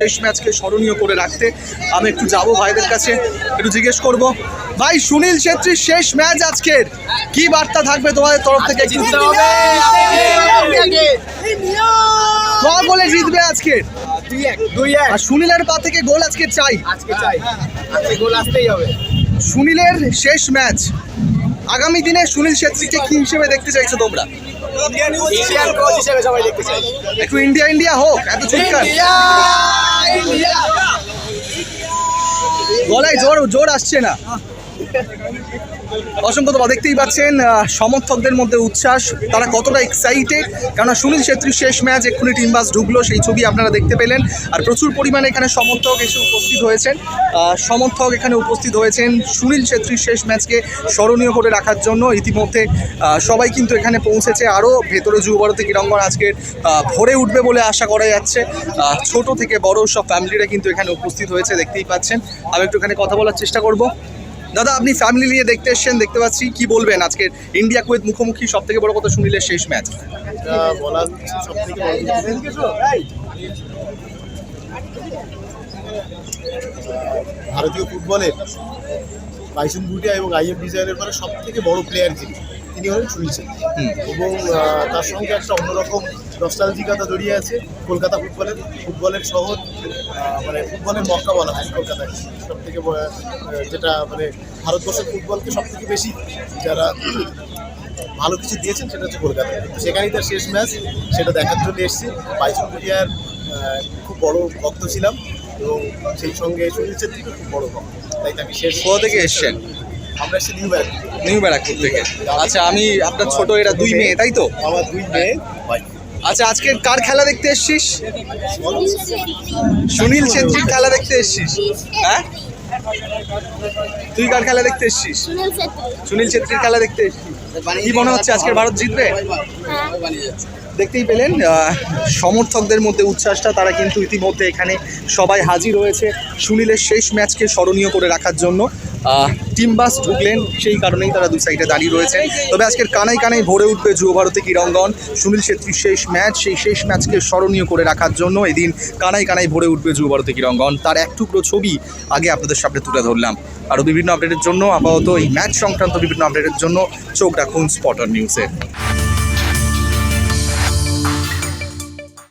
শেষ ম্যাচকে স্মরণীয় করে রাখতে আমি একটু যাব ভাইদের কাছে একটু জিজ্ঞেস করব। ভাই সুনীল ছেত্রীর শেষ ম্যাচ আজকের। কি বার্তা থাকবে তোমাদের তরফ থেকে? ক গোলে জিতবে আজকের। আর সুনীলের পা থেকে গোল আজকে চাই। আজকে চাই। গোল আসতেই হবে। সুনীলের শেষ ম্যাচ। আগামী দিনে সুনীল ছেত্রীকে কি হিসেবে দেখতে চাইছো তোমরা? এশিয়ান কোচ হিসেবে সবাই দেখতে চাই একটু ইন্ডিয়া ইন্ডিয়া হোক এত চিৎকার। গলায় জোর জোর আসছে না। অসংখ্য তো দেখতেই পাচ্ছেন সমর্থকদের মধ্যে উচ্ছ্বাস। তারা কতটা এক্সাইটেড কেননা সুনীল ছেত্রীর শেষ ম্যাচ এক্ষুনি টিম বাস ঢুকলো, সেই ছবি আপনারা দেখতে পেলেন। আর প্রচুর পরিমাণে এখানে সমর্থক এসে উপস্থিত হয়েছেন। সমর্থক এখানে উপস্থিত হয়েছেন সুনীল ছেত্রীর শেষ ম্যাচকে স্মরণীয় করে রাখার জন্য। ইতিমধ্যে সবাই কিন্তু এখানে পৌঁছেছে। আরও ভেতরে যুব ভারতী ক্রীড়াঙ্গন আজকের ভরে উঠবে বলে আশা করা যাচ্ছে। ছোট থেকে বড় সব ফ্যামিলিরা কিন্তু এখানে উপস্থিত হয়েছে, দেখতেই পাচ্ছেন। আমি একটু এখানে কথা বলার চেষ্টা করব। দাদা আপনি ফ্যামিলি নিয়ে দেখতে এসছেন দেখতে পাচ্ছি। কি বলবেন আজকের ইন্ডিয়া কুয়েত মুখোমুখি সব থেকে বড় কথা শুনিলে শেষ ম্যাচ। ভারতীয় ফুটবলের বাইসন ভুটিয়া এবং আইএম ডিজাইনের পরে সব থেকে বড় প্লেয়ার যিনি তিনি হলেন সুনীল ছেত্রী এবং তার সঙ্গে একটা অন্যরকম নস্টালজিকতা জড়িয়ে আছে কলকাতা ফুটবলের ফুটবলের শহর মানে ফুটবলের মক্কা বলা হয় কলকাতায়। সব থেকে যেটা মানে ভারতবর্ষের ফুটবলকে সব থেকে বেশি যারা ভালো কিছু দিয়েছেন সেটা হচ্ছে কলকাতা। সেখানেই তার শেষ ম্যাচ সেটা দেখার জন্য এসেছি। বাইসন ভুটিয়ার খুব বড় ভক্ত ছিলাম এবং সেই সঙ্গে সুনীল ছেত্রীকে খুব বড় ভক্ত। তাই তাকে শেষ কোথা থেকে এসছেন? আমরা এসেছি নিউ ব্যারাক নিউ ব্যারাকপুর থেকে। আচ্ছা আমি আপনার ছোট এরা দুই মেয়ে তাই তো? আমার দুই মেয়ে ভাই আচ্ছা আজকে কার খেলা দেখতে এসছিস? সুনীল ছেত্রীর খেলা দেখতে এসছিস। হ্যাঁ? তুই কার খেলা দেখতে এসছিস? সুনীল ছেত্রীর খেলা দেখতে এসছিস। কি মনে হচ্ছে আজকের ভারত জিতবে? দেখতেই পেলেন সমর্থকদের মধ্যে উচ্ছ্বাসটা তারা কিন্তু ইতিমধ্যে এখানে সবাই হাজির হয়েছে সুনীলের শেষ ম্যাচকে স্মরণীয় করে রাখার জন্য। টিম বাস ঢুকলেন, সেই কারণেই তারা দুই সাইডে দাঁড়িয়ে রয়েছে তবে আজকের কানাই কানাই ভরে উঠবে যুব ভারতী ক্রীড়াঙ্গন। সুনীল ছেত্রীর শেষ ম্যাচ, সেই শেষ ম্যাচকে স্মরণীয় করে রাখার জন্য এদিন কানাই কানাই ভরে উঠবে যুব ভারতী ক্রীড়াঙ্গন। তার এক টুকরো ছবি আগে আপনাদের সামনে তুলে ধরলাম। আরও বিভিন্ন আপডেটের জন্য আপাতত এই ম্যাচ সংক্রান্ত বিভিন্ন আপডেটের জন্য চোখ রাখুন স্পটার নিউজে